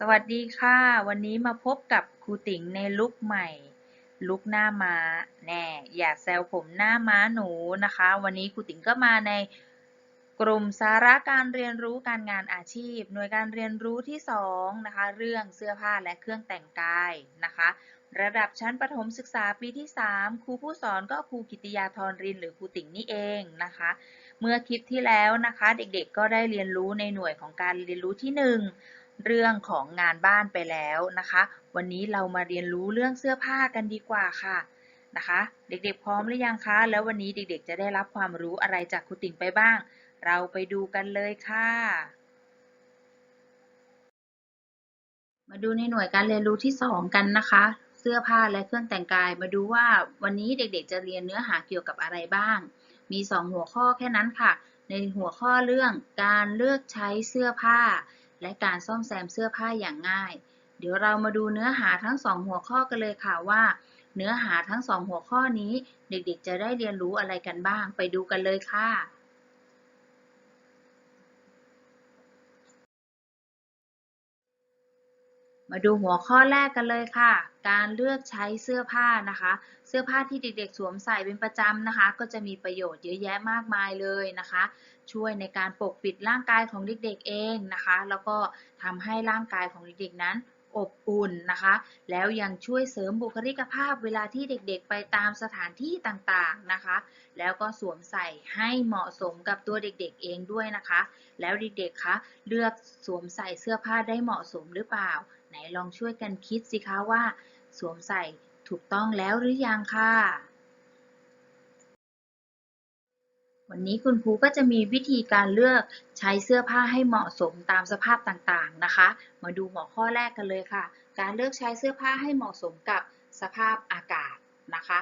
สวัสดีค่ะ วันนี้มาพบกับครูติ๋งในลุคใหม่ ลุคหน้าม้าแน่อย่าแซวผมหน้าม้าหนูนะคะ วันนี้ครูติ๋งก็มาในกลุ่มสาระการเรียนรู้การงานอาชีพ หน่วยการเรียนรู้ที่2นะคะเรื่องเสื้อผ้าและเครื่องแต่งกายนะคะ ระดับชั้นประถมศึกษาปีที่ 3 ครูผู้สอนก็ครูกิติยาธรรินหรือครูติ๋งนี่เองนะคะ เมื่อคลิปที่แล้วนะคะ เด็กๆก็ได้เรียนรู้ในหน่วยของการเรียนรู้ที่ 1 เรื่องของงานบ้านไปแล้วนะคะ วันนี้เรามาเรียนรู้เรื่องเสื้อผ้ากันดีกว่าค่ะนะคะ เด็กๆพร้อมหรือยังคะ แล้ววันนี้เด็กๆ จะได้รับความรู้อะไรจากครูติ๋งไปบ้าง เราไปดูกันเลยค่ะ มาดูในหน่วยการเรียนรู้ที่ 2 กันนะคะ เสื้อผ้าและเครื่องแต่งกาย มาดูว่าวันนี้เด็กๆ จะเรียนเนื้อหาเกี่ยวกับอะไรบ้าง มี 2 หัวข้อแค่นั้นค่ะ ในหัวข้อเรื่องการเลือกใช้เสื้อผ้า และการซ่อมแซมเสื้อผ้าอย่างง่าย เดี๋ยวเรามาดูเนื้อหาทั้ง2หัวข้อกันเลยค่ะว่า เนื้อหาทั้ง2หัวข้อนี้ เด็กๆ จะได้เรียนรู้อะไรกันบ้าง ไปดูกันเลยค่ะมาดูหัวข้อแรกกันเลยค่ะ การเลือกใช้เสื้อผ้านะคะ เสื้อผ้าที่เด็กๆ สวมใส่เป็นประจำนะคะ ก็จะมีประโยชน์เยอะแยะมากมายเลยนะคะ ช่วยในการปกปิดร่างกายของเด็กๆเองนะคะ แล้วก็ทำให้ร่างกายของเด็กๆนั้นอบอุ่นนะคะ แล้วยังช่วยเสริมบุคลิกภาพเวลาที่เด็กๆ ไปตามสถานที่ต่างๆนะคะ แล้วก็สวมใส่ให้เหมาะสมกับตัวเด็กๆ เองด้วยนะคะ แล้วเด็กๆ คะเลือกสวมใส่เสื้อผ้าได้เหมาะสมหรือเปล่า ไหนลองช่วยกันคิดสิคะว่า สวมใส่ถูกต้องแล้วหรือยังค่ะ วันนี้คุณครูก็จะมีวิธีการเลือกใช้เสื้อผ้าให้เหมาะสมตามสภาพต่างๆนะคะ มาดูหัวข้อแรกกันเลยค่ะ การเลือกใช้เสื้อผ้าให้เหมาะสมกับสภาพอากาศนะคะ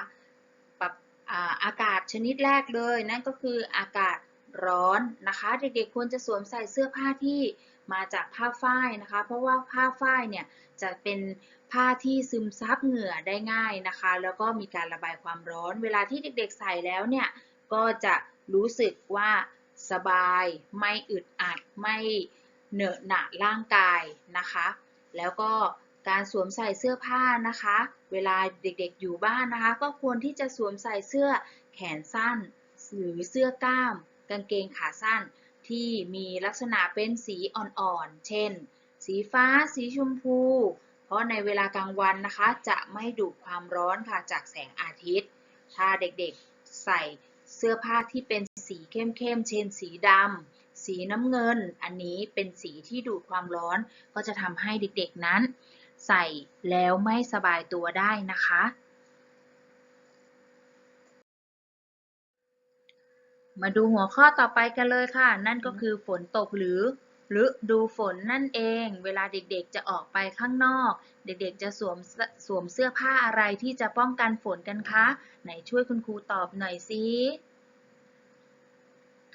ปรับอาอากาศชนิดแรกเลย นั่นก็คืออากาศร้อนนะคะ เด็กๆควรจะสวมใส่เสื้อผ้าที่มาจากผ้าฝ้ายนะคะ เพราะว่าผ้าฝ้ายเนี่ยจะเป็นผ้าที่ซึมซับเหงื่อได้ง่ายนะคะ แล้วก็มีการระบายความร้อน เวลาที่เด็กๆใส่แล้วเนี่ยก็จะ รู้สึกว่าสบาย ไม่อึดอัด ไม่เหนอะหนะร่างกายนะคะ แล้วก็การสวมใส่เสื้อผ้านะคะ เวลาเด็กๆอยู่บ้านนะคะ ก็ควรที่จะสวมใส่เสื้อแขนสั้น หรือเสื้อกล้าม กางเกงขาสั้น ที่มีลักษณะเป็นสีอ่อนๆ เช่น สีฟ้า สีชมพู เพราะในเวลากลางวันนะคะ จะไม่ดูดความร้อนค่ะจากแสงอาทิตย์ ถ้าเด็กๆใส่ เสื้อผ้าที่เป็นสีเข้มๆ เช่นสีดำ สีน้ำเงิน อันนี้เป็นสีที่ดูดความร้อน ก็จะทำให้เด็กๆนั้น ใส่แล้วไม่สบายตัวได้นะคะ มาดูหัวข้อต่อไปกันเลยค่ะ นั่นก็คือฝนตกหรือ ฤดูฝนนั่นเอง เวลาเด็กๆจะออกไปข้างนอก เด็กๆจะสวมสวมเสื้อผ้าอะไรที่จะป้องกันฝนกันคะ ไหนช่วยคุณครูตอบหน่อยสิ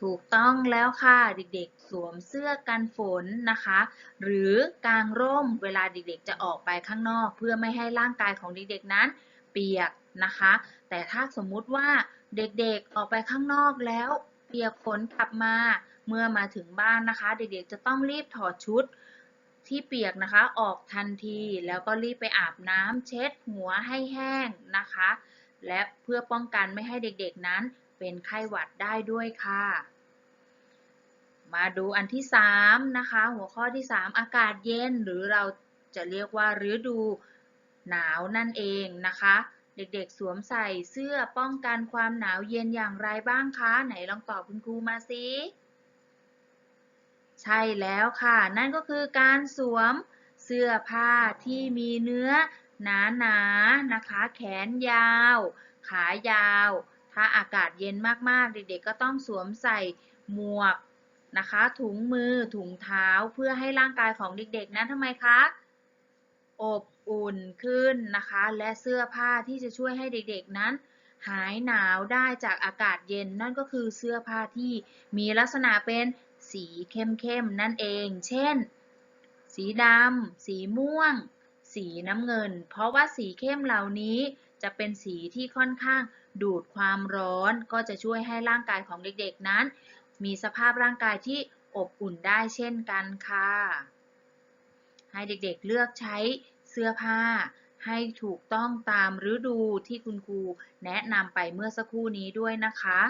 ถูกต้องแล้วค่ะ เด็กๆ สวมเสื้อกันฝนนะคะ หรือกางร่มเวลาเด็กๆ จะออกไปข้างนอก เพื่อไม่ให้ร่างกายของเด็กๆนั้น เปียกนะคะ แต่ถ้าสมมุติว่าเด็กๆออกไปข้างนอกแล้ว เปียกฝนกลับมา เมื่อมาถึงบ้านนะคะ เด็กๆจะต้องรีบถอดชุดที่เปียกนะคะออกทันทีแล้วก็รีบไปอาบน้ำเช็ดหัวให้แห้งนะคะ และเพื่อป้องกันไม่ให้เด็กๆนั้นเป็นไข้หวัดได้ด้วยค่ะ มาดูอันที่3นะคะ หัวข้อที่ 3 อากาศเย็นหรือเราจะเรียกว่าฤดูหนาวนั่นเองนะคะ เด็กๆสวมใส่เสื้อป้องกันความหนาวเย็นอย่างไรบ้างคะ ไหนลองตอบคุณครูมาสิ ใช่แล้วค่ะ นั่นก็คือการสวมเสื้อผ้าที่มีเนื้อหนาๆนนะคะ แขนยาว ขายาว ถ้าอากาศเย็นมากๆ เด็กๆ ก็ต้องสวมใส่หมวกนะคะ ถุงมือ ถุงเท้า เพื่อให้ร่างกายของเด็กๆ นั้นทำไมคะ อบอุ่นขึ้นนะคะ และเสื้อผ้าที่จะช่วยให้เด็กๆ นั้น หายหนาวได้จากอากาศเย็น นั่นก็คือเสื้อผ้าที่มีลักษณะเป็น สีเข้มๆนั่นเอง เช่น สีดำ สีม่วง สีน้ำเงิน เพราะว่าสีเข้มเหล่านี้จะเป็นสีที่ค่อนข้างดูดความร้อน ก็จะช่วยให้ร่างกายของเด็กๆนั้น มีสภาพร่างกายที่อบอุ่นได้เช่นกันค่ะ ให้เด็กๆเลือกใช้เสื้อผ้าให้ถูกต้องตามฤดูที่คุณครูแนะนำไปเมื่อสักครู่นี้ด้วยนะคะ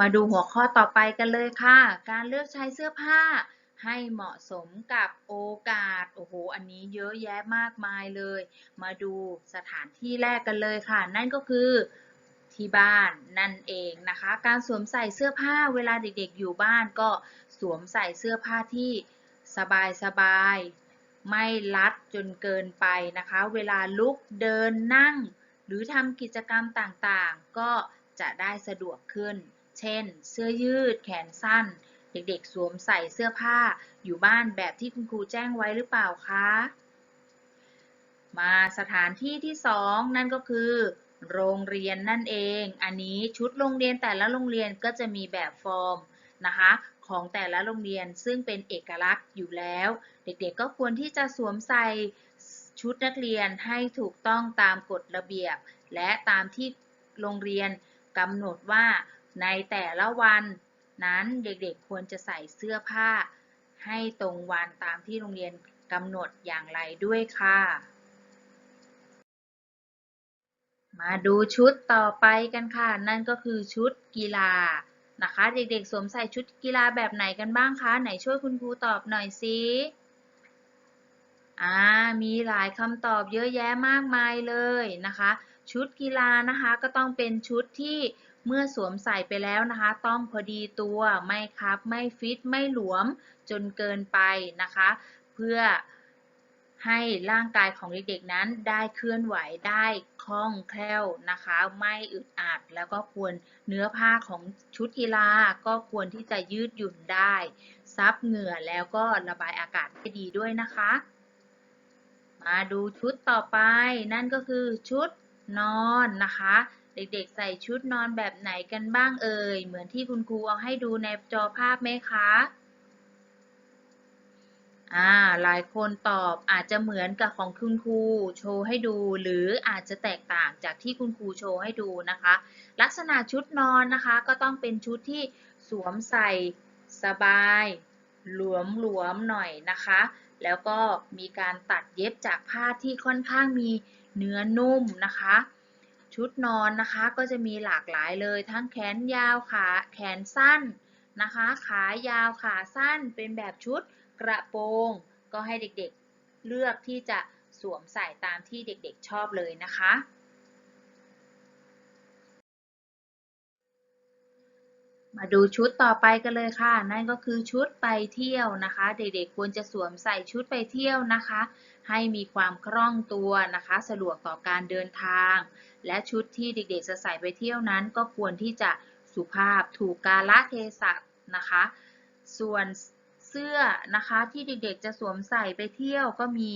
มาดูหัวข้อต่อไปกันเลยค่ะ การเลือกใช้เสื้อผ้าให้เหมาะสมกับโอกาส โอ้โห อันนี้เยอะแยะมากมายเลย มาดูสถานที่แรกกันเลยค่ะ นั่นก็คือที่บ้านนั่นเองนะคะ การสวมใส่เสื้อผ้าเวลาเด็กๆอยู่บ้านก็สวมใส่เสื้อผ้าที่สบายๆไม่รัดจนเกินไปนะคะ เวลาลุกเดินนั่ง หรือทำกิจกรรมต่างๆ ก็จะได้สะดวกขึ้น เช่น เสื้อยืด แขนสั้น เด็กๆ สวมใส่เสื้อผ้าอยู่บ้านแบบที่คุณครูแจ้งไว้หรือเปล่าคะ มาสถานที่ที่สองนั่นก็คือ โรงเรียนนั่นเอง อันนี้ชุดโรงเรียนแต่ละโรงเรียนก็จะมีแบบฟอร์มนะคะของแต่ละโรงเรียนซึ่งเป็นเอกลักษณ์อยู่แล้ว เด็กๆ ก็ควรที่จะสวมใส่ชุดนักเรียนให้ถูกต้องตามกฎระเบียบ และตามที่โรงเรียนกำหนดว่า ในแต่ละวันนั้นเด็กๆควรจะใส่เสื้อผ้า ให้ตรงวันตามที่โรงเรียนกำหนดอย่างไรด้วยค่ะ มาดูชุดต่อไปกันค่ะ นั่นก็คือชุดกีฬานะคะ เด็กๆสวมใส่ชุดกีฬาแบบไหนกันบ้างคะ ไหนช่วยคุณครูตอบหน่อยสิอ่ามีหลายคำตอบเยอะแยะมากมายเลยนะคะ ชุดกีฬานะคะก็ต้องเป็นชุดที่ เมื่อสวมใส่ไปแล้วนะคะ ต้องพอดีตัวไม่คับไม่ฟิตไม่หลวมจนเกินไปนะคะ เพื่อให้ร่างกายของเด็กๆนั้นได้เคลื่อนไหวได้คล่องแคล่วนะคะ ไม่อึดอัดแล้วก็ควรเนื้อผ้าของชุดกีฬาก็ควรที่จะยืดหยุ่นได้ ซับเหงื่อแล้วก็ระบายอากาศได้ดีด้วยนะคะ มาดูชุดต่อไปนั่นก็คือชุดนอนนะคะ เด็กๆ ใส่ชุดนอนแบบไหนกันบ้างเอ่ย เหมือนที่คุณครูเอาให้ดูในจอภาพไหมคะ อ่า หลายคนตอบอาจจะเหมือนกับของคุณครูโชว์ให้ดู หรืออาจจะแตกต่างจากที่คุณครูโชว์ให้ดูนะคะ ลักษณะชุดนอนนะคะ ก็ต้องเป็นชุดที่สวมใส่สบาย หลวมๆหน่อยนะคะ แล้วก็มีการตัดเย็บจากผ้าที่ค่อนข้างมีเนื้อนุ่มนะคะ ชุดนอนนะคะก็จะมีหลากหลายเลยทั้งแขนยาวขาแขนสั้นนะคะ ขายาวขาสั้นเป็นแบบชุดกระโปรง ก็ให้เด็กๆเลือกที่จะสวมใส่ตามที่เด็กๆชอบเลยนะคะ มาดูชุดต่อไปกันเลยค่ะ นั่นก็คือชุดไปเที่ยวนะคะ เด็กๆควรจะสวมใส่ชุดไปเที่ยวนะคะ ให้มีความคล่องตัวนะคะ สะดวกต่อการเดินทาง และชุดที่เด็กๆจะใส่ไปเที่ยวนั้น ก็ควรที่จะสุภาพถูกกาลเทศะนะคะ ส่วนเสื้อนะคะที่เด็กๆจะสวมใส่ไปเที่ยวก็มี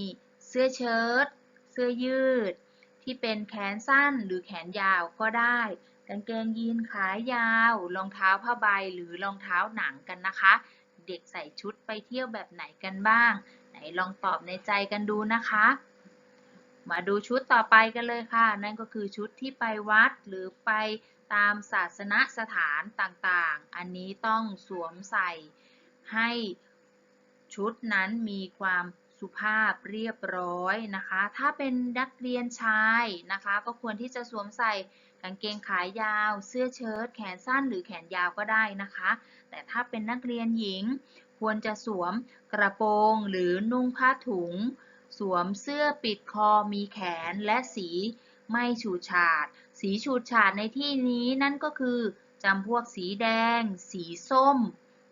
เสื้อเชิ้ตเสื้อยืด ที่เป็นแขนสั้นหรือแขนยาวก็ได้ กางเกงยีนขายาว รองเท้าผ้าใบหรือรองเท้าหนังกันนะคะ เด็กใส่ชุดไปเที่ยวแบบไหนกันบ้าง ไหนลองตอบในใจกันดูนะคะ มาดูชุดต่อไปกันเลยค่ะ นั่นก็คือชุดที่ไปวัดหรือไปตามศาสนสถานต่างๆ อันนี้ต้องสวมใส่ให้ชุดนั้นมีความสุภาพเรียบร้อยนะคะ ถ้าเป็นนักเรียนชายนะคะ ก็ควรที่จะสวมใส่างเกงขายาว เสื้อเชิ้ตแขนสั้นหรือแขนยาวก็ได้นะคะ แต่ถ้าเป็นนักเรียนหญิง ควรจะสวมกระโปรงหรือนุ่งผ้าถุง สวมเสื้อปิดคอมีแขนและสีไม่ฉูดฉาด สีฉูดฉาดในที่นี้นั่นก็คือจำพวกสีแดง สีส้ม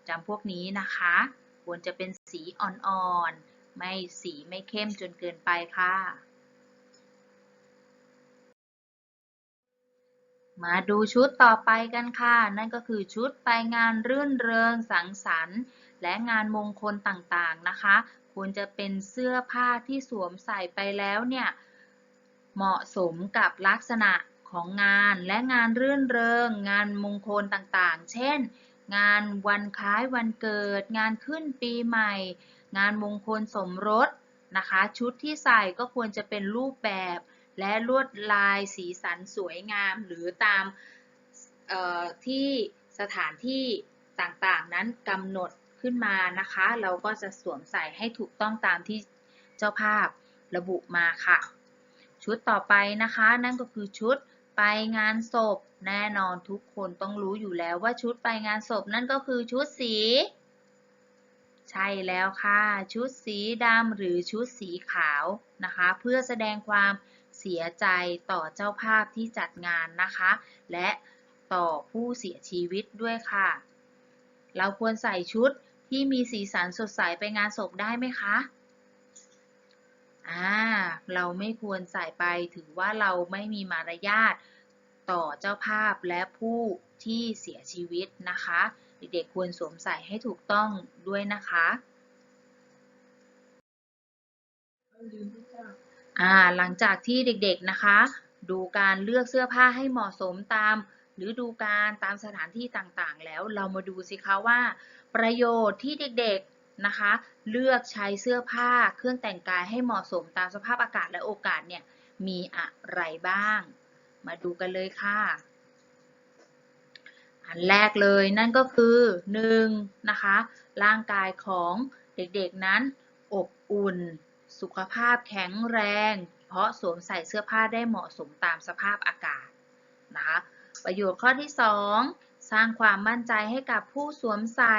จำพวกนี้นะคะ ควรจะเป็นสีอ่อนๆ ไม่สีไม่เข้มจนเกินไปค่ะ มาดูชุดต่อไปกันค่ะ นั่นก็คือชุดไปงานรื่นเริงสังสรรค์ และงานมงคลต่างๆนะคะ ควรจะเป็นเสื้อผ้าที่สวมใส่ไปแล้วเนี่ยเหมาะสมกับลักษณะของงานและงานรื่นเริง งานมงคลต่างๆ เช่น งานวันคล้ายวันเกิด งานขึ้นปีใหม่ งานมงคลสมรสนะคะ ชุดที่ใส่ก็ควรจะเป็นรูปแบบ และลวดลายสีสันสวยงาม หรือตามที่สถานที่ต่างๆ นั้นกำหนดขึ้นมานะคะ เราก็จะสวมใส่ให้ถูกต้องตามที่เจ้าภาพระบุมาค่ะ ชุดต่อไปนะคะ นั่นก็คือชุดไปงานศพแน่นอนทุกคนต้องรู้อยู่แล้วว่าชุดไปงานศพนั่นก็คือชุดสี ใช่แล้วค่ะ ชุดสีดำหรือชุดสีขาวนะคะ เพื่อแสดงความ เสียใจต่อเจ้าภาพที่จัดงานนะคะ และต่อผู้เสียชีวิตด้วยค่ะ เราควรใส่ชุดที่มีสีสันสดใสไปงานศพได้ไหมคะอ่าเราไม่ควรใส่ไปถือว่าเราไม่มีมารยาทต่อเจ้าภาพและผู้ที่เสียชีวิตนะคะ เด็กๆควรสวมใส่ให้ถูกต้องด้วยนะคะ อ่าหลังจากที่เด็กๆนะคะ ดูการเลือกเสื้อผ้าให้เหมาะสมตามฤดูกาลตามสถานที่ต่างๆ แล้วเรามาดูสิคะว่า ประโยชน์ที่เด็กๆนะคะ เลือกใช้เสื้อผ้าเครื่องแต่งกายให้เหมาะสมตามสภาพอากาศและโอกาสเนี่ยมีอะไรบ้าง มาดูกันเลยค่ะ อันแรกเลยนั่นก็คือ1นะคะร่างกายของเด็กๆนั้นอบอุ่น สุขภาพแข็งแรง เพราะสวมใส่เสื้อผ้าได้เหมาะสมตามสภาพอากาศนะคะประโยชน์ข้อที่ 2 สร้างความมั่นใจให้กับผู้สวมใส่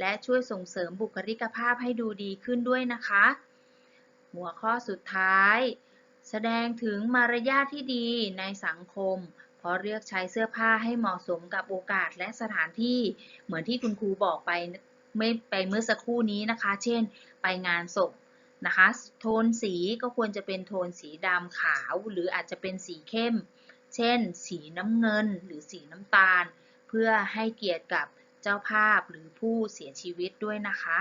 และช่วยส่งเสริมบุคลิกภาพให้ดูดีขึ้นด้วยนะคะ หัวข้อสุดท้าย แสดงถึงมารยาทที่ดีในสังคม เพราะเลือกใช้เสื้อผ้าให้เหมาะสมกับโอกาสและสถานที่เหมือนที่คุณครูบอกไปไม่ไปเมื่อสักครู่นี้นะคะ เช่น ไปงานศพ นะคะ โทนสีก็ควรจะเป็นโทนสีดำขาว หรืออาจจะเป็นสีเข้ม เช่น สีน้ำเงิน หรือสีน้ำตาล เพื่อให้เกียรติกับเจ้าภาพหรือผู้เสียชีวิตด้วยนะคะ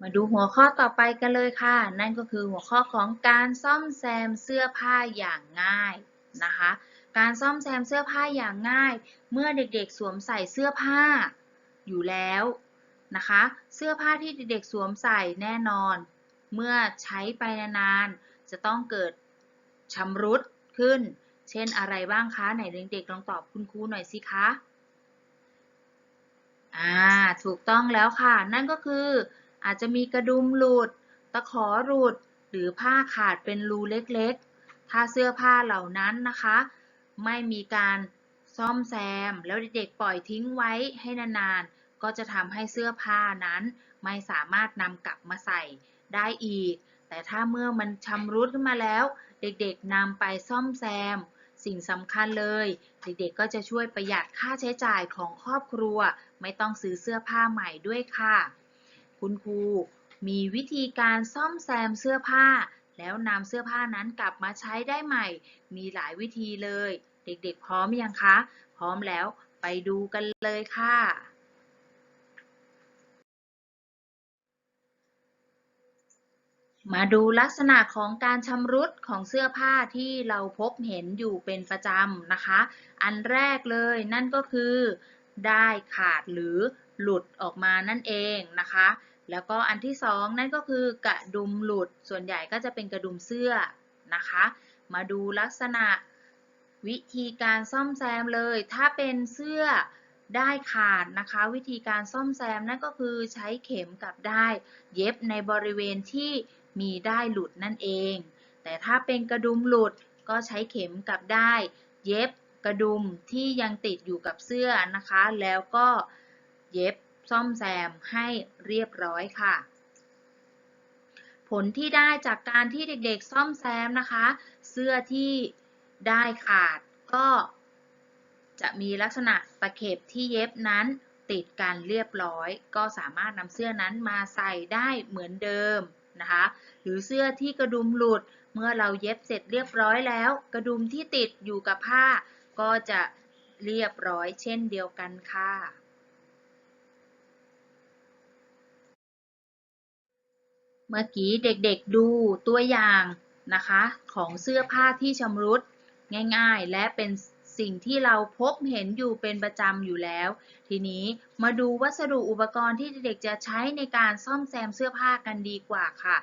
มาดูหัวข้อต่อไปกันเลยค่ะ นั่นก็คือหัวข้อของการซ่อมแซมเสื้อผ้าอย่างง่ายนะคะ การซ่อมแซมเสื้อผ้าอย่างง่าย เมื่อเด็กๆสวมใส่เสื้อผ้าอยู่แล้ว นะคะ เสื้อผ้าที่เด็กๆสวมใส่แน่นอน เมื่อใช้ไปนานๆจะต้องเกิดชำรุดขึ้น เช่นอะไรบ้างคะไหนเด็กๆลองตอบคุณครูหน่อยสิคะอ่าถูกต้องแล้วค่ะ นั่นก็คืออาจจะมีกระดุมหลุด ตะขอหลุด หรือผ้าขาดเป็นรูเล็กๆ ถ้าเสื้อผ้าเหล่านั้นนะคะ ไม่มีการซ่อมแซม แล้วเด็กๆปล่อยทิ้งไว้ให้นานๆ ก็จะทำให้เสื้อผ้านั้น ไม่สามารถนำกลับมาใส่ได้อีก แต่ถ้าเมื่อมันชำรุดขึ้นมาแล้ว เด็กๆนำไปซ่อมแซม สิ่งสำคัญเลย เด็กๆก็จะช่วยประหยัดค่าใช้จ่ายของครอบครัว ไม่ต้องซื้อเสื้อผ้าใหม่ด้วยค่ะ คุณครูมีวิธีการซ่อมแซมเสื้อผ้า แล้วนำเสื้อผ้านั้นกลับมาใช้ได้ใหม่ มีหลายวิธีเลย เด็กๆพร้อมยังคะ พร้อมแล้วไปดูกันเลยค่ะ มาดูลักษณะของการชำรุดของเสื้อผ้าที่เราพบเห็นอยู่เป็นประจำนะคะ อันแรกเลยนั่นก็คือ ได้ขาดหรือหลุดออกมานั่นเองนะคะ แล้วก็อันที่สองนั่นก็คือกระดุมหลุด ส่วนใหญ่ก็จะเป็นกระดุมเสื้อนะคะ มาดูลักษณะวิธีการซ่อมแซมเลย ถ้าเป็นเสื้อได้ขาดนะคะ วิธีการซ่อมแซมนั่นก็คือใช้เข็มกับได้ เย็บในบริเวณที่ มีได้หลุดนั่นเอง แต่ถ้าเป็นกระดุมหลุดก็ใช้เข็มกับได้ เย็บกระดุมที่ยังติดอยู่กับเสื้อนะคะ แล้วก็เย็บซ่อมแซมให้เรียบร้อยค่ะ ผลที่ได้จากการที่เด็กๆซ่อมแซมนะคะ เสื้อที่ได้ขาดก็จะมีลักษณะตะเข็บที่เย็บนั้นติดกันเรียบร้อย ก็สามารถนำเสื้อนั้นมาใส่ได้เหมือนเดิม นะคะ หรือเสื้อที่กระดุมหลุด เมื่อเราเย็บเสร็จเรียบร้อยแล้ว กระดุมที่ติดอยู่กับผ้า ก็จะเรียบร้อยเช่นเดียวกันค่ะเมื่อกี้เด็กๆดูตัวอย่างนะคะของเสื้อผ้าที่ชำรุดง่ายๆ และเป็น สิ่งที่เราพบเห็นอยู่เป็นประจำอยู่แล้ว ทีนี้มาดูวัสดุอุปกรณ์ที่เด็กๆจะใช้ในการซ่อมแซมเสื้อผ้ากันดีกว่าค่ะ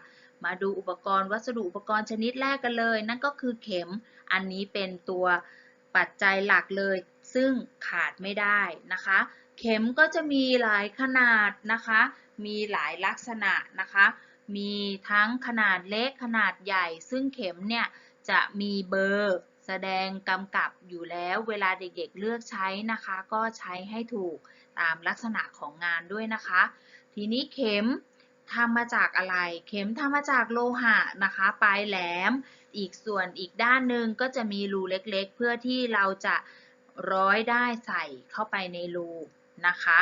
มาดูอุปกรณ์วัสดุอุปกรณ์ชนิดแรกกันเลย นั่นก็คือเข็ม อันนี้เป็นตัวปัจจัยหลักเลย ซึ่งขาดไม่ได้นะคะ เข็มก็จะมีหลายขนาดนะคะ มีหลายลักษณะนะคะ มีทั้งขนาดเล็กขนาดใหญ่ ซึ่งเข็มเนี่ยจะมีเบอร์ แสดงกำกับอยู่แล้วเวลาเด็กๆเลือกใช้นะคะ ก็ใช้ให้ถูกตามลักษณะของงานด้วยนะคะ ทีนี้เข็มทำมาจากอะไร เข็มทำมาจากโลหะนะคะ ปลายแหลม อีกส่วนอีกด้านหนึ่งก็จะมีรูเล็กๆ เพื่อที่เราจะร้อยได้ใส่เข้าไปในรูนะคะ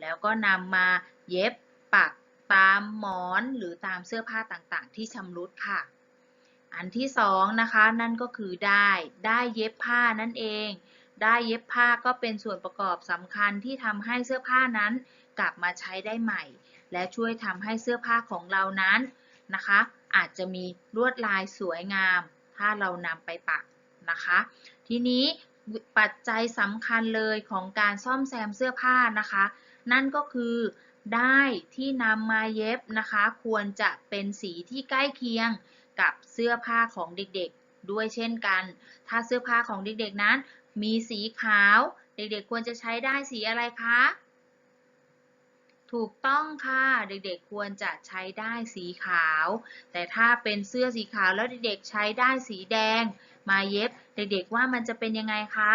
แล้วก็นำมาเย็บปักตามหมอนหรือตามเสื้อผ้าต่างๆ ที่ชำรุดค่ะ อันที่สองนะคะนั่นก็คือได้ ได้เย็บผ้านั่นเอง ได้เย็บผ้าก็เป็นส่วนประกอบสำคัญที่ทำให้เสื้อผ้านั้นกลับมาใช้ได้ใหม่ และช่วยทำให้เสื้อผ้าของเรานั้นนะคะ อาจจะมีลวดลายสวยงาม ถ้าเรานำไปปักนะคะ ทีนี้ปัจจัยสำคัญเลยของการซ่อมแซมเสื้อผ้านะคะ นั่นก็คือได้ที่นำมาเย็บนะคะ ควรจะเป็นสีที่ใกล้เคียง กับเสื้อผ้าของเด็กๆ ด้วยเช่นกัน ถ้าเสื้อผ้าของเด็กๆนั้น มีสีขาว เด็กๆ ควรจะใช้ได้สีอะไรคะ ถูกต้องค่ะ เด็กๆ ควรจะใช้ได้สีขาว แต่ถ้าเป็นเสื้อสีขาวแล้วเด็กๆ ใช้ได้สีแดง มาเย็บ เด็กๆ ว่ามันจะเป็นยังไงคะ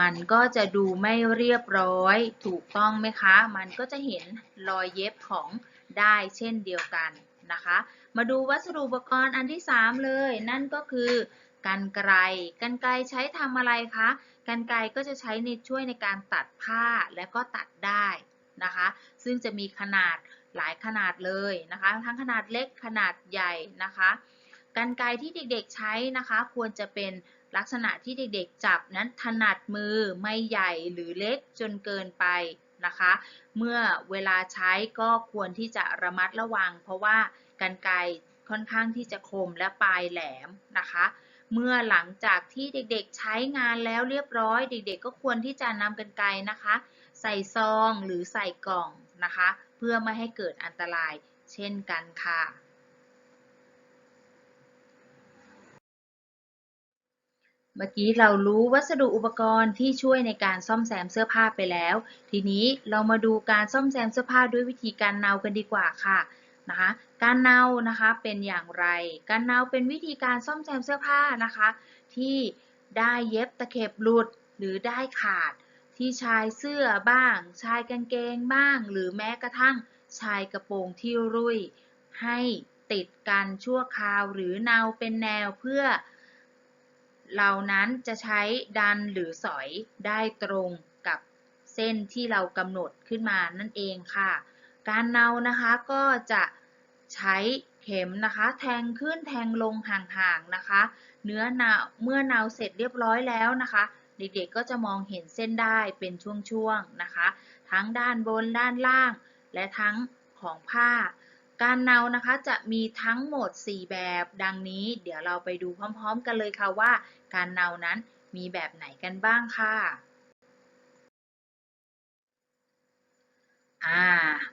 มันก็จะดูไม่เรียบร้อย ถูกต้องไหมคะ มันก็จะเห็นรอยเย็บของได้เช่นเดียวกัน นะคะ มาดูวัสดุอุปกรณ์อันที่ 3 เลย นั่นก็คือกันไกรกันไกรใช้ทำอะไรคะกันไกรก็จะใช้ในช่วยในการตัดผ้าและก็ตัดได้นะคะ ซึ่งจะมีขนาดหลายขนาดเลยนะคะ ทั้งขนาดเล็กขนาดใหญ่นะคะกันไกรที่เด็กๆใช้นะคะ ควรจะเป็นลักษณะที่เด็กๆจับนั้นถนัดมือไม่ใหญ่หรือเล็กจนเกินไป นะคะ เมื่อเวลาใช้ก็ควรที่จะระมัดระวัง เพราะว่ากันไกรค่อนข้างที่จะคมและปลายแหลมนะคะ เมื่อหลังจากที่เด็กๆใช้งานแล้วเรียบร้อย เด็กๆ ก็ควรที่จะนำกันไกรนะคะ ใส่ซองหรือใส่กล่องนะคะ เพื่อไม่ให้เกิดอันตรายเช่นกันค่ะ เมื่อกี้เรารู้วัสดุอุปกรณ์ที่ช่วยในการซ่อมแซมเสื้อผ้าไปแล้ว ทีนี้เรามาดูการซ่อมแซมเสื้อผ้าด้วยวิธีการเนากันดีกว่าค่ะนะคะการเนานะคะเป็นอย่างไร การเนาเป็นวิธีการซ่อมแซมเสื้อผ้านะคะ ที่ได้เย็บตะเข็บหลุดหรือได้ขาด ที่ชายเสื้อบ้าง ชายกางเกงบ้าง หรือแม้กระทั่งชายกระโปรงที่รุ่ยให้ติดกันชั่วคราวหรือเนาเป็นแนวเพื่อ เรานั้นจะใช้ดันหรือสอยได้ตรงกับเส้นที่เรากำหนดขึ้นมานั่นเองค่ะ การเนานะคะก็จะใช้เข็มนะคะ แทงขึ้นแทงลงห่างๆนะคะ เนื้อเนาเมื่อเนาเสร็จเรียบร้อยแล้วนะคะ เด็กๆก็จะมองเห็นเส้นได้เป็นช่วงๆนะคะ ทั้งด้านบนด้านล่าง และทั้งของผ้า การเนานะคะจะมีทั้งหมด 4 แบบดังนี้ เดี๋ยวเราไปดูพร้อม ๆ กันเลยค่ะว่า การเนานั้นมีแบบไหนกันบ้างค่ะอ่า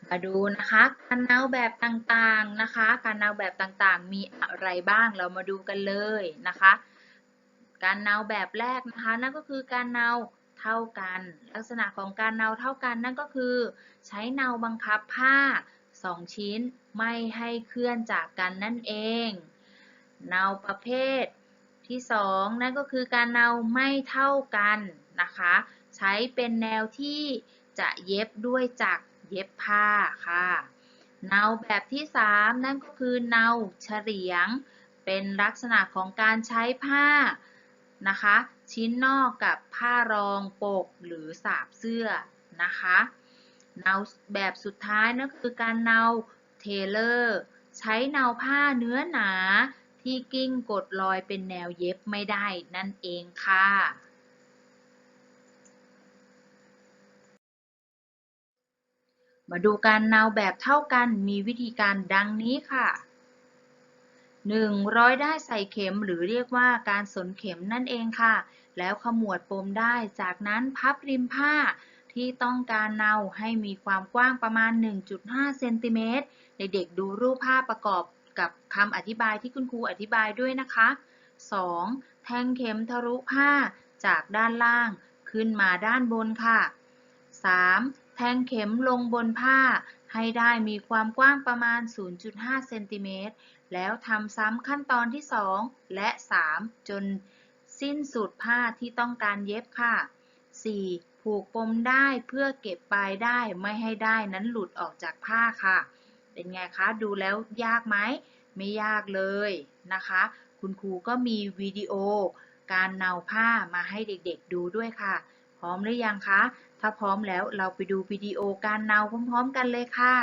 มาดูนะคะการเนาแบบต่างๆนะคะ การเนาแบบต่างๆ มีอะไรบ้างเรามาดูกันเลยนะคะ การเนาแบบแรกนะคะนั่นก็คือการเนาเท่ากัน ลักษณะของการเนาเท่ากันนั่นก็คือ ใช้เนาบังคับผ้า 2 ชิ้นไม่ให้เคลื่อนจากกันนั่นเอง เนาประเภท ที่ 2 นั่นก็คือการเนาไม่เท่ากันนะคะ ใช้เป็นแนวที่จะเย็บด้วยจักรเย็บผ้าค่ะ เนาแบบที่ 3 นั่นก็คือเนาเฉลียง เป็นลักษณะของการใช้ผ้านะคะ ชิ้นนอกกับผ้ารองปกหรือสาบเสื้อนะคะเนาแบบสุดท้ายนั่นคือการเนาเทเลอร์ ใช้เนาผ้าเนื้อหนา ที่กิ้งกดรอยเป็นแนวเย็บไม่ได้นั่นเองค่ะมาดูการเนาแบบเท่ากันมีวิธีการดังนี้ค่ะ 1. ร้อยได้ใส่เข็มหรือเรียกว่าการสนเข็มนั่นเองค่ะ แล้วขมวดปมได้จากนั้นพับริมผ้าที่ต้องการเนาให้มีความกว้างประมาณ 1.5 เซนติเมตรเด็กๆดูรูปภาพประกอบ กับคำอธิบายที่คุณครูอธิบายด้วยนะคะ 2. แทงเข็มทะลุผ้าจากด้านล่างขึ้นมาด้านบนค่ะ 3. แทงเข็มลงบนผ้า ให้ได้มีความกว้างประมาณ 0.5 เซนติเมตร แล้วทำซ้ำขั้นตอนที่ 2 และ 3 จนสิ้นสุดผ้าที่ต้องการเย็บค่ะ 4. ผูกปมได้เพื่อเก็บปลายได้ไม่ให้ได้นั้นหลุดออกจากผ้าค่ะ เป็นไงคะ ดูแล้วยากไหม ไม่ยากเลยนะคะ คุณครูก็มีวิดีโอการเนาผ้ามาให้เด็กๆดูด้วยค่ะ พร้อมหรือยังคะ ถ้าพร้อมแล้วเราไปดูวิดีโอการเนาพร้อมๆกันเลยค่ะ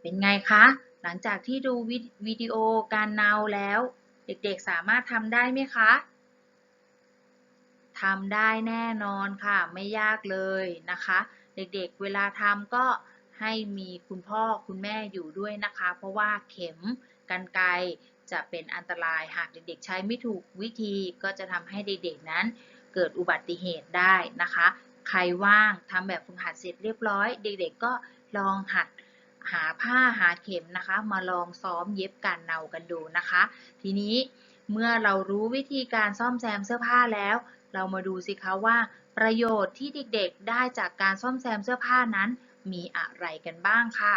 เป็นไงคะ หลังจากที่ดูวิวดีโอการเนาแล้ว เด็กๆสามารถทำได้ไหมคะทำได้แน่นอนค่ะ ไม่ยากเลยนะคะ เด็กๆเวลาทำก็ให้มีคุณพ่อคุณแม่อยู่ด้วยนะคะ เพราะว่าเข็มกรรไกจะเป็นอันตรายหากเด็กๆ ใช้ไม่ถูกวิธีก็จะทำให้เด็กๆนั้น เกิดอุบัติเหตุได้นะคะ ใครว่างทำแบบฝึกหัดเสร็จเรียบร้อย เด็กๆก็ลองหัด หาผ้าหาเข็มนะคะ มาลองซ้อมเย็บการเนากันดูนะคะ ทีนี้เมื่อเรารู้วิธีการซ่อมแซมเสื้อผ้าแล้ว เรามาดูสิคะว่า ประโยชน์ที่เด็กๆได้จากการซ่อมแซมเสื้อผ้านั้น มีอะไรกันบ้างค่ะ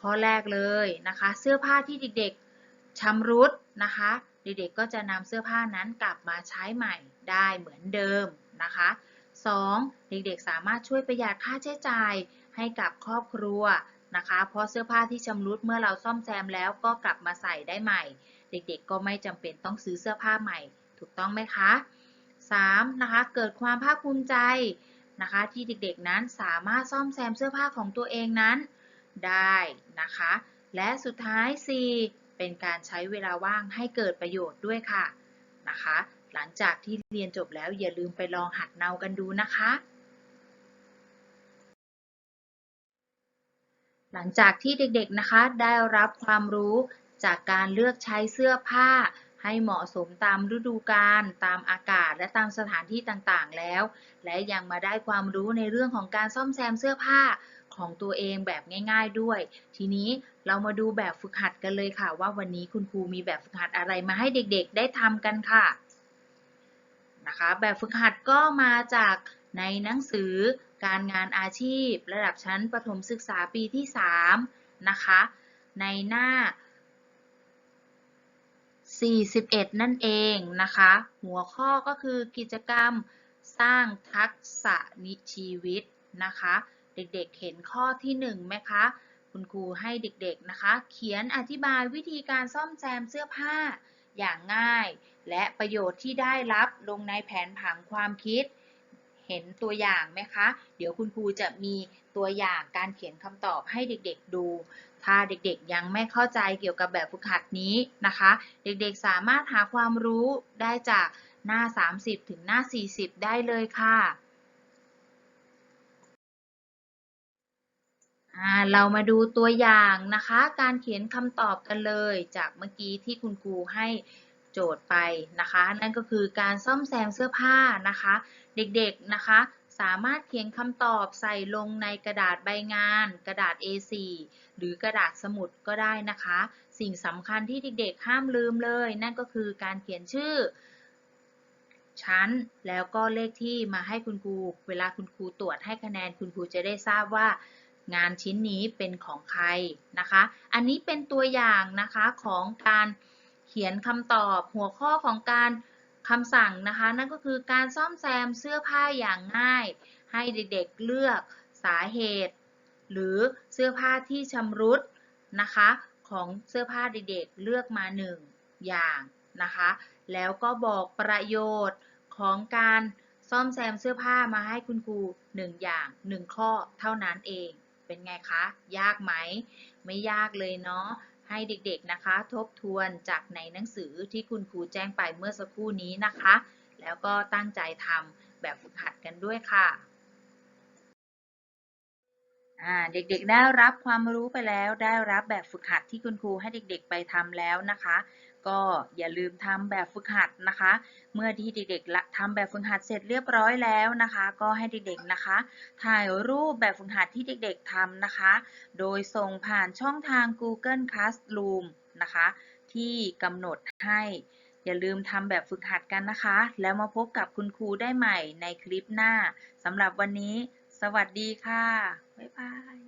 ข้อแรกเลยนะคะ เสื้อผ้าที่เด็กๆชำรุดนะคะ เด็กๆก็จะนำเสื้อผ้านั้นกลับมาใช้ใหม่ได้เหมือนเดิมนะคะ 2. เด็กๆสามารถช่วยประหยัดค่าใช้จ่ายให้กับครอบครัว นะคะ เพราะเสื้อผ้าที่ชำรุดเมื่อเราซ่อมแซมแล้วก็กลับมาใส่ได้ใหม่ เด็กๆ ก็ไม่จำเป็นต้องซื้อเสื้อผ้าใหม่ ถูกต้องไหมคะ 3. นะคะ เกิดความภาคภูมิใจนะคะ ที่เด็กๆนั้นสามารถซ่อมแซมเสื้อผ้าของตัวเองนั้น ได้นะคะ และสุดท้าย 4. เป็นการใช้เวลาว่างให้เกิดประโยชน์ด้วยค่ะนะคะ หลังจากที่เรียนจบแล้วอย่าลืมไปลองหัดเนากันดูนะคะ ลังจากที่เด็กๆนะคะ ได้รับความรู้จากการเลือกใช้เสื้อผ้า ให้เหมาะสมตามฤดูกาลตามอากาศและตามสถานที่ต่างๆแล้ว และยังมาได้ความรู้ในเรื่องของการซ่อมแซมเสื้อผ้าของตัวเองแบบง่าย ๆด้วย ทีนี้เรามาดูแบบฝึกหัดกันเลยค่ะ ว่าวันนี้คุณครูมีแบบฝึกหัดอะไรมาให้เด็กๆ ได้ทำกันค่ะนะคะ แบบฝึกหัดก็มาจากในหนังสือ การงานอาชีพ ระดับชั้นประถมศึกษาปีที่ 3 นะคะ ในหน้า 41 นั่นเองนะคะ หัวข้อก็คือกิจกรรมสร้างทักษะนิชีวิตนะคะ เด็กๆเห็นข้อที่ 1 ไหมคะ คุณครูให้เด็กๆนะคะ เขียนอธิบายวิธีการซ่อมแซมเสื้อผ้าอย่างง่าย และประโยชน์ที่ได้รับลงในแผนผังความคิด เห็นตัวอย่างไหมคะ เดี๋ยวคุณครูจะมีตัวอย่างการเขียนคำตอบให้เด็กๆดู ถ้าเด็กๆยังไม่เข้าใจเกี่ยวกับแบบฝึกหัดนี้นะคะ เด็กๆสามารถหาความรู้ได้จากหน้า 30 ถึงหน้า 40 ได้เลยค่ะเรามาดูตัวอย่างนะคะ การเขียนคำตอบกันเลยจากเมื่อกี้ที่คุณครูให้โจทย์ไปนะคะ นั่นก็คือการซ่อมแซมเสื้อผ้านะคะ เด็กๆนะคะ สามารถเขียนคำตอบใส่ลงในกระดาษใบงาน กระดาษ A4 หรือกระดาษสมุดก็ได้นะคะ สิ่งสำคัญที่เด็กๆห้ามลืมเลย นั่นก็คือการเขียนชื่อ ชั้น แล้วก็เลขที่มาให้คุณครู เวลาคุณครูตรวจให้คะแนนคุณครูจะได้ทราบว่างานชิ้นนี้เป็นของใครนะคะ อันนี้เป็นตัวอย่างนะคะของการเขียนคำตอบหัวข้อของการ คำสั่งนะคะนั่นก็คือการซ่อมแซมเสื้อผ้าอย่างง่าย ให้เด็กๆเลือกสาเหตุ หรือเสื้อผ้าที่ชำรุดนะคะ ของเสื้อผ้าเด็กๆเลือกมาหนึ่งอย่างนะคะ แล้วก็บอกประโยชน์ของการซ่อมแซมเสื้อผ้ามาให้คุณครูหนึ่งอย่างหนึ่งข้อเท่านั้นเองเป็นไงคะ ยากไหม ไม่ยากเลยเนาะ ให้เด็กๆนะคะ ทบทวนจากในหนังสือที่คุณครูแจ้งไปเมื่อสักครู่นี้นะคะ แล้วก็ตั้งใจทำแบบฝึกหัดกันด้วยค่ะเด็กๆได้รับความรู้ไปแล้ว ได้รับแบบฝึกหัดที่คุณครูให้เด็กๆไปทำแล้วนะคะ ก็อย่าลืมทำแบบฝึกหัดนะคะ เมื่อที่เด็กๆละทำแบบฝึกหัดเสร็จเรียบร้อยแล้วนะคะ ก็ให้เด็กๆนะคะ ถ่ายรูปแบบฝึกหัดที่เด็กๆทำนะคะ โดยส่งผ่านช่องทาง Google Classroom นะคะ ที่กำหนดให้อย่าลืมทำแบบฝึกหัดกันนะคะ แล้วมาพบกับคุณครูได้ใหม่ในคลิปหน้าสำหรับวันนี้ สวัสดีค่ะ บ๊ายบาย